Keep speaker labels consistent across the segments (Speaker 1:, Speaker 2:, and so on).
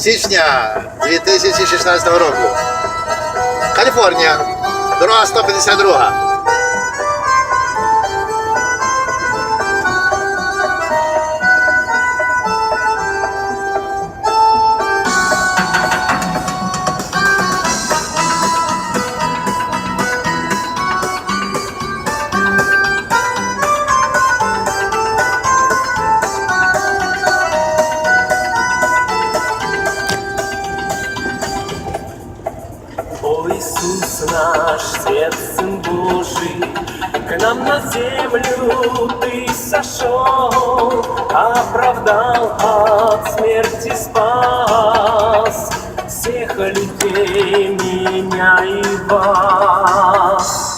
Speaker 1: січня 2016 року. Каліфорнія. Дорога 152.
Speaker 2: Наш, Свет Сын Божий, К нам на землю Ты сошел, Оправдал от смерти спас Всех людей, меня и вас.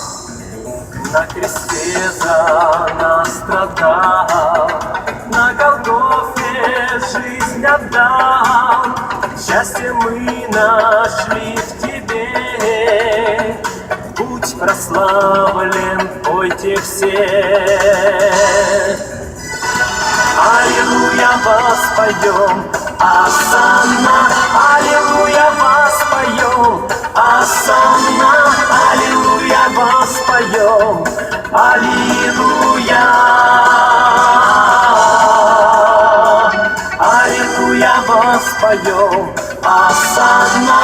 Speaker 2: На кресте за нас страдал, На Голгофе жизнь отдал. Счастье мы нашли в Тебе. Прославлен, пойте все. Аллилуйя, воспоем, Асана, Аллилуйя, воспоем, Асана, Аллилуйя, воспоем, Аллилуйя. Аллилуйя, воспоем, Асана,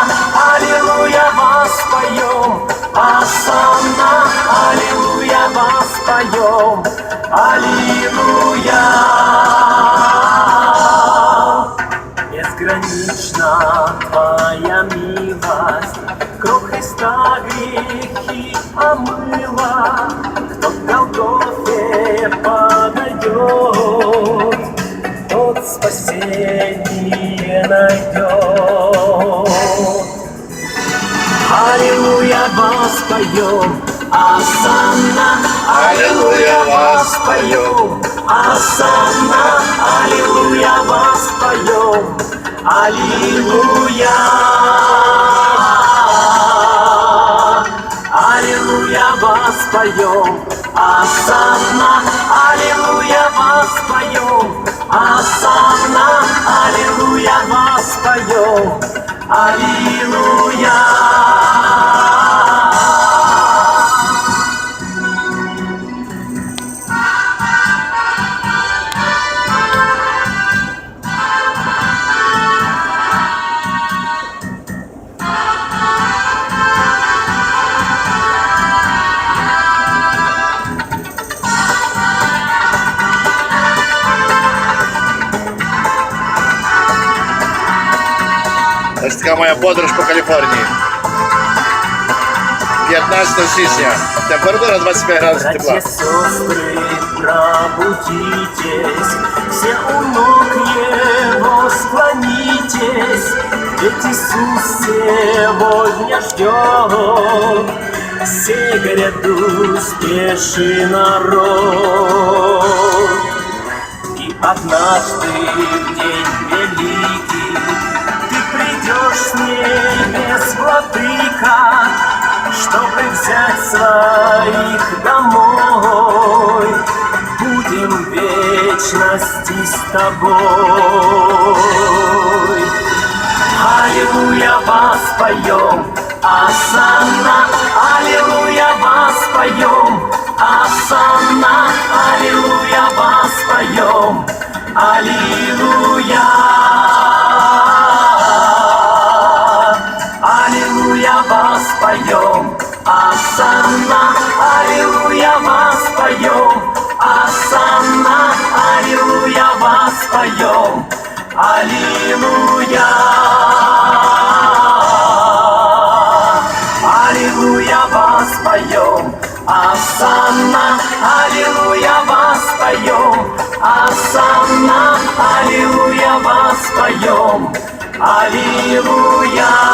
Speaker 2: Аллилуйя, воспоем, Асана, Безгранична Твоя милость, Кровь Христа грехи омыла, Кто к Голгофе подойдет, Тот спасение найдет. Аллилуйя, воспоем, Асана, Аллилуйя, воспоем, Асана, Аллилуйя, воспоем, Аллилуйя. Аллилуйя, воспоем, Асана, Аллилуйя, воспоем, Асана, Аллилуйя, воспоем, Аллилуйя.
Speaker 1: Ось така моя подорож по Каліфорнії. 15 січня. Температура 25 градусів тепла.
Speaker 2: Братья, сестры, пробудитесь, все у ног Его склонитесь, ведь Иисус сегодня ждет. Все гряду спеши народ. И однажды в день великий Ты придешь с небес, владыка, Чтобы взять своих домой. Будем вечности с тобой. Аллилуйя, воспоем, Асана, Аллилуйя, воспоем, Асана, Аллилуйя, воспоем, Аллилуйя. Аллилуйя, воспоем, Асана, Аллилуйя, воспоем, Асана, Аллилуйя, воспоем. Аллилуйя,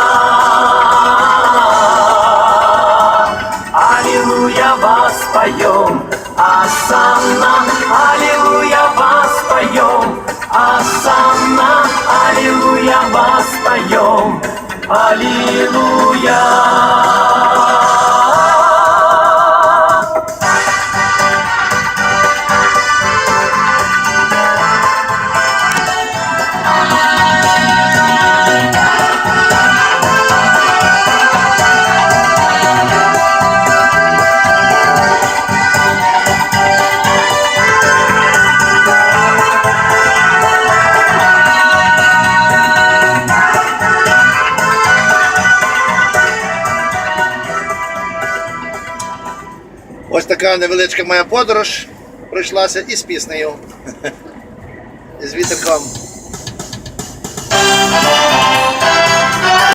Speaker 1: Ось така невеличка моя подорож пройшлася і з піснею. І з вітерком.